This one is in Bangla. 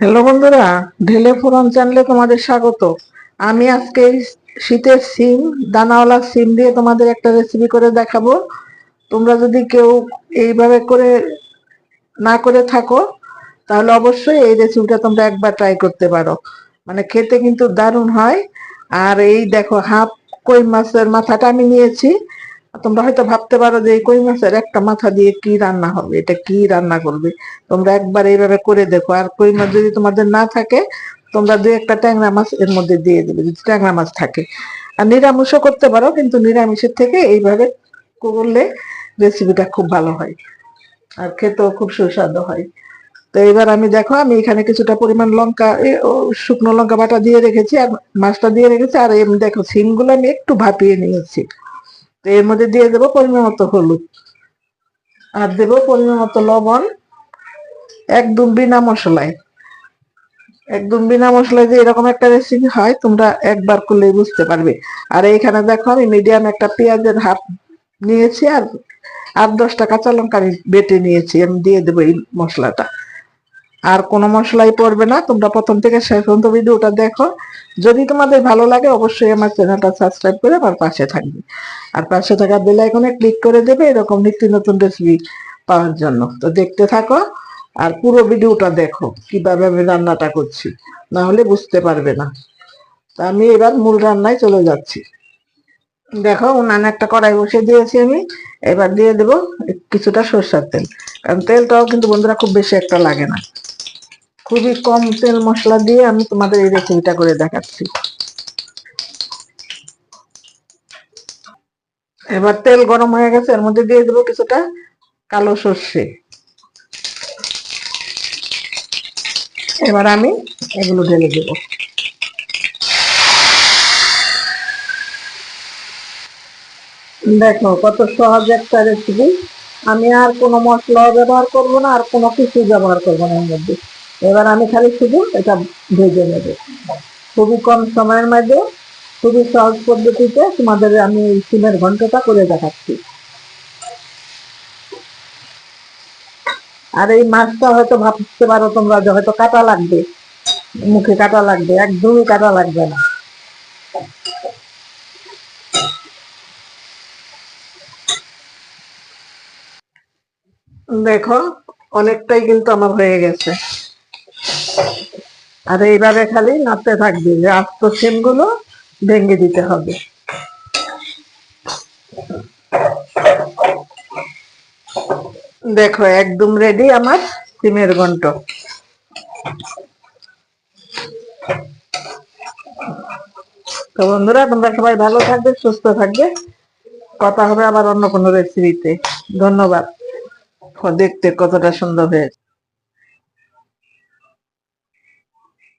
হ্যালো বন্ধুরা, ঢেলে ফোরন চ্যানেলে তোমাদের স্বাগত। আমি আজকে শীতের সিম দানাওয়ালা সিম দিয়ে তোমাদের একটা রেসিপি করে দেখাবো। তোমরা যদি কেউ এইভাবে করে না করে থাকো, তাহলে অবশ্যই এই রেসিপিটা তোমরা একবার ট্রাই করতে পারো। মানে খেতে কিন্তু দারুণ হয়। আর এই দেখো, হাফ কই মাছের মাথাটা আমি নিয়েছি। তোমরা হয়তো ভাবতে পারো যে কই মাছের একটা মাথা দিয়ে কি রান্না হবে, এটা কি রান্না করবে? তোমরা একবার এইভাবে করে দেখো। আর কই মাছ যদি তোমাদের না থাকে, তোমরা দুই একটা ট্যাংরা মাছ এর মধ্যে দিয়ে দেবে, যদি ট্যাংরা মাছ থাকে। আর নিরামিষও করতে পারো, কিন্তু নিরামিষের থেকে এইভাবে করলে রেসিপিটা খুব ভালো হয় আর খেতেও খুব সুস্বাদু হয়। তো এবার আমি দেখো, আমি এখানে কিছুটা পরিমাণ লঙ্কা শুকনো লঙ্কা বাটা দিয়ে রেখেছি আর মাছটা দিয়ে রেখেছি। আর এমনি দেখো, সিমগুলো আমি একটু ভাপিয়ে নিয়েছি। তো এর মধ্যে দিয়ে দেবো পরিমাণ মতো হলুদ। আর দেবো পরিমাণ মতো লবণ। একদম বিনা মশলায়। একদম বিনা মশলায় যে এরকম একটা রেসিপি হয়, তোমরা একবার করলেই বুঝতে পারবে। আর এইখানে দেখো, আমি মিডিয়াম একটা পেঁয়াজের হাফ নিয়েছি আর আট দশটা কাঁচা লঙ্কা আমি বেটে নিয়েছি। আমি দিয়ে দেবো এই মশলাটা। আর কোনো মশলাই পড়বে না। তোমরা প্রথম থেকে শেষ পর্যন্ত ভিডিওটা দেখো। যদি তোমাদের ভালো লাগে, অবশ্যই আমার চ্যানেলটা সাবস্ক্রাইব করে আমার পাশে থাকবে। আর পাশে থাকা বেল আইকনে ক্লিক করে দেবে, এরকম নিত্য নতুন রেসিপি পাওয়ার জন্য। তো দেখতে থাকো আর পুরো ভিডিওটা দেখো, কীভাবে আমি রান্নাটা করছি। না হলে বুঝতে পারবে না। তা আমি এবার মূল রান্নায় চলে যাচ্ছি। দেখো, উনানে একটা কড়াই বসিয়ে দিয়েছি আমি। এবার দিয়ে দেবো কিছুটা সরষের তেল। কারণ তেলটাও কিন্তু বন্ধুরা খুব বেশি একটা লাগে না। খুবই কম তেল মশলা দিয়ে আমি তোমাদের এই রেসিপিটা করে দেখাচ্ছি। এবার তেল গরম হয়ে গেছে, এর মধ্যে দিয়ে দেবো কিছুটা কালো সর্ষে। এবার আমি এগুলো ঢেলে দেবো। দেখো কত সহজ একটা রেসিপি আমি আর কোনো মশলা ব্যবহার করব না, আর কোনো কিছু ব্যবহার করব না এর মধ্যে। এবার আমি খালি শুধু এটা ভেজে নেব। খুবই কম সময়ের মধ্যে, খুবই সহজ পদ্ধতিতে তোমাদের আমি সিমের ঘন্টটা করে দেখাচ্ছি। আর এই মাছটা হয়তো ভাবতে পারো তোমরা যে হয়তো কাটা লাগবে, মুখে কাটা লাগবে, একদমই কাটা লাগবে না। দেখো, অনেকটাই কিন্তু আমার হয়ে গেছে। আর এইভাবে খালি নাড়তে থাকবে যে আস্ত সিমগুলো ভেঙে দিতে হবে। দেখো, একদম রেডি আমার সিমের ঘন্ট। তো বন্ধুরা, তোমরা সবাই ভালো থাকবে, সুস্থ থাকবে। কথা হবে আবার অন্য কোনো রেসিপিতে ধন্যবাদ। দেখতে কতটা সুন্দর হয়েছে।